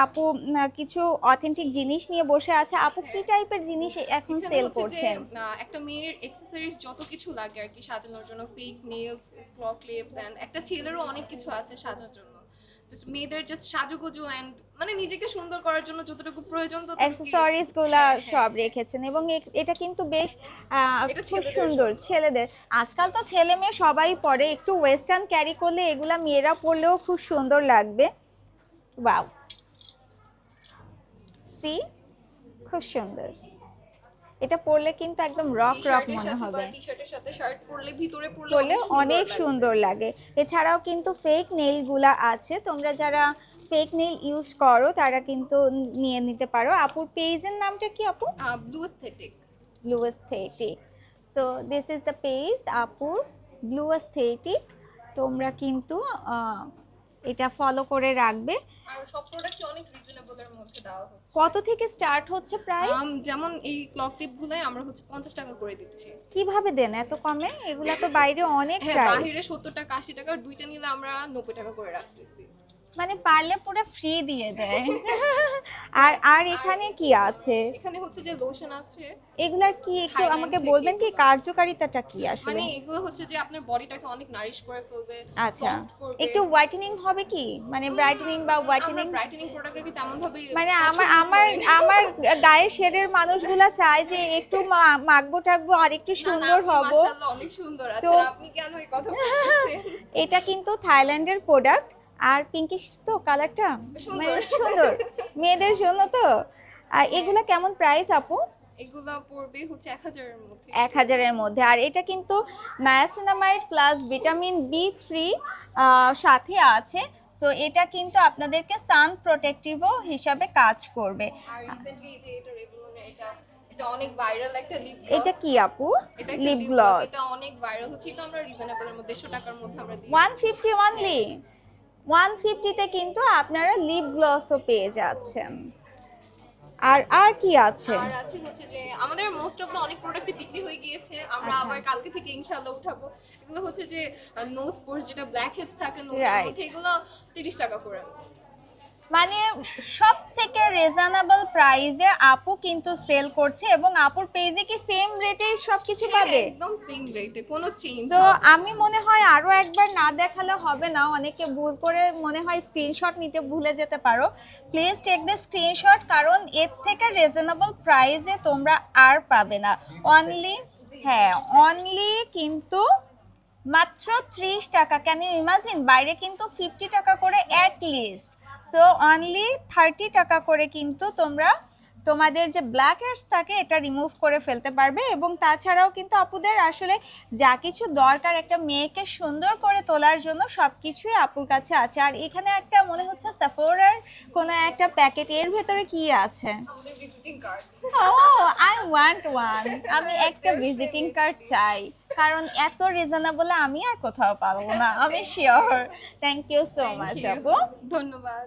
আপু কিছু অথেন্টিক জিনিস নিয়ে বসে আছে। আপু কি টাইপের জিনিস এখন সেল করছেন? একটা মেয়ের এক্সেসরিজ যত কিছু লাগে আর কি সাজানোর জন্য fake nails claw clips and একটা ছেলেরও অনেক কিছু আছে সাজার জন্য। জাস্ট মেয়েদের জাস্ট সাজুগুজু এন্ড মানে নিজেকে সুন্দর করার জন্য যতটুকু প্রয়োজন ততটুকুই- অ্যাক্সেসরিজগুলা হ্যাঁ, হ্যাঁ। সব রেখেছেন এবং এটা কিন্তু বেশ খুব সুন্দর ছেলেদের। আজকাল তো ছেলে মেয়ে সবাই পরে একটু ওয়েস্টার্ন ক্যারি করলে এগুলা মেয়েরা পরলেও খুব সুন্দর লাগবে। বাও সি খুব সুন্দর। এটা পরলে কিন্তু একদম রক রক মনে হবে। পরলে অনেক সুন্দর লাগে। এছাড়াও কিন্তু ফেক নেইলগুলা আছে। তোমরা যারা ফেক নেইল ইউজ করো তারা কিন্তু নিয়ে নিতে পারো। আপুর পেজের নামটা কি আপু? Blue aesthetic blue aesthetic so this is the page আপুর ব্লু aesthetic তোমরা কিন্তু এটা ফলো করে রাখবে। আর সব প্রোডাক্ট অনেক রিজনেবলের মধ্যে দেওয়া হচ্ছে। কত থেকে স্টার্ট হচ্ছে প্রাইস যেমন এই ক্লক টিপ গুলাই আমরা হচ্ছে পঞ্চাশ টাকা করে দিচ্ছি। কীভাবে দেন এত কমে? এগুলা তো বাইরে অনেক হ্যাঁ প্রাইস বাহিরে সত্তর টাকা আশি টাকা দুইটা নিলে আমরা নব্বই টাকা করে রাখতেছি। মানে পারলে পুরো ফ্রি দিয়ে দেয়। আর আর এখানে কি আছে? এখানে হচ্ছে যে লোশন আছে। এগুলার কি একটু আমাকে বলবেন কি? কার্যকারিতাটা কি আসলে? মানে এগুলো হচ্ছে যে আপনার বডিটাকে অনেক নারিশ করে ফেলবে আচ্ছা। একটু হোয়াইটেনিং হবে কি? মানে ব্রাইটেনিং বা হোয়াইটেনিং ব্রাইটেনিং প্রোডাক্টের কি তেমন ভাবে মানে আমার আমার আমার গায়ে শেডের মানুষগুলা চায় যে একটু মাখবো টাকবো আর একটু সুন্দর হব। অনেক সুন্দর। আছেন তো- আপনি কেন এই কথা এটা কিন্তু থাইল্যান্ডের প্রোডাক্ট আর পিঙ্কিশ তো কালারটা সুন্দর। সুন্দর। মেয়েদের জন্য তো? আর এগুলা কেমন প্রাইস আপু? এগুলা পড়বে হচ্ছে এক হাজারের মধ্যে। এক হাজারের মধ্যে। আর এটা কিন্তু niacinamide plus vitamin B three সাথে আছে। সো এটা কিন্তু আপনাদেরকে সান প্রোটেক্টিভও হিসাবে কাজ করবে। আর রিসেন্টলি যে এটা রেগুলার এটা এটা অনেক ভাইরাল একটা লিপ এটা কি আপু? এটা লিপ গ্লস এটা অনেক ভাইরাল হচ্ছে। এটা আমরা রিজনেবলের মধ্যে দেড়শো টাকার মধ্যে আমরা দিই। ওয়ান ফিফটি অনলি ওয়ান ফিফটিতে কিন্তু আপনারা লিপ গ্লসও পেয়ে যাচ্ছেন। আর আর কি আছে? আর আছে হচ্ছে যে আমাদের মোস্ট অফ দা অনেক প্রোডাক্টই বিক্রি হয়ে গিয়েছে। আমরা আচ্ছা। আবার কালকে থেকে ইনশাআল্লাহ উঠাবো। এগুলো হচ্ছে যে নোজ পোর্স যেটা ব্ল্যাক হেডস থাকে নোজ. এগুলো তিরিশ টাকা করে। মানে সব রিজনেবল প্রাইসে আপু কিন্তু সেল করছে এবং আপুর পেজে কি সেম রেটেই সবকিছু পাবে? একদম সেম রেটে কোনো চেঞ্জ তো আমি মনে হয় আরও একবার না দেখালে হবে না অনেকে ভুল করে মনে হয় স্ক্রিনশট নিতে ভুলে যেতে পারো। প্লিজ টেক দ্য স্ক্রিনশট কারণ এর থেকে রিজনেবল প্রাইসে তোমরা আর পাবে না। অনলি হ্যাঁ অনলি কিন্তু মাত্র ত্রিশ টাকা। ইউ ইমাজিন বাইরে কিন্তু ফিফটি টাকা করে at least so only thirty টাকা করে কিন্তু তোমরা তোমাদের যে ব্ল্যাক হেডস থাকে এটা রিমুভ করে ফেলতে পারবে এবং তাছাড়াও কিন্তু আপুদের আসলে যা কিছু দরকার একটা মেয়েকে সুন্দর করে তোলার জন্য সব কিছুই আপুর কাছে আছে। আর এখানে একটা মনে হচ্ছে সাফোরার কোনো একটা প্যাকেট এর ভেতরে কি আছে? ও আই ওয়ান্ট ওয়ান আমি একটা ভিজিটিং কার্ড চাই। কারণ এত রিজনেবলে আমি আর কোথাও পাবো না। আমি sure thank you so much আপু। ধন্যবাদ।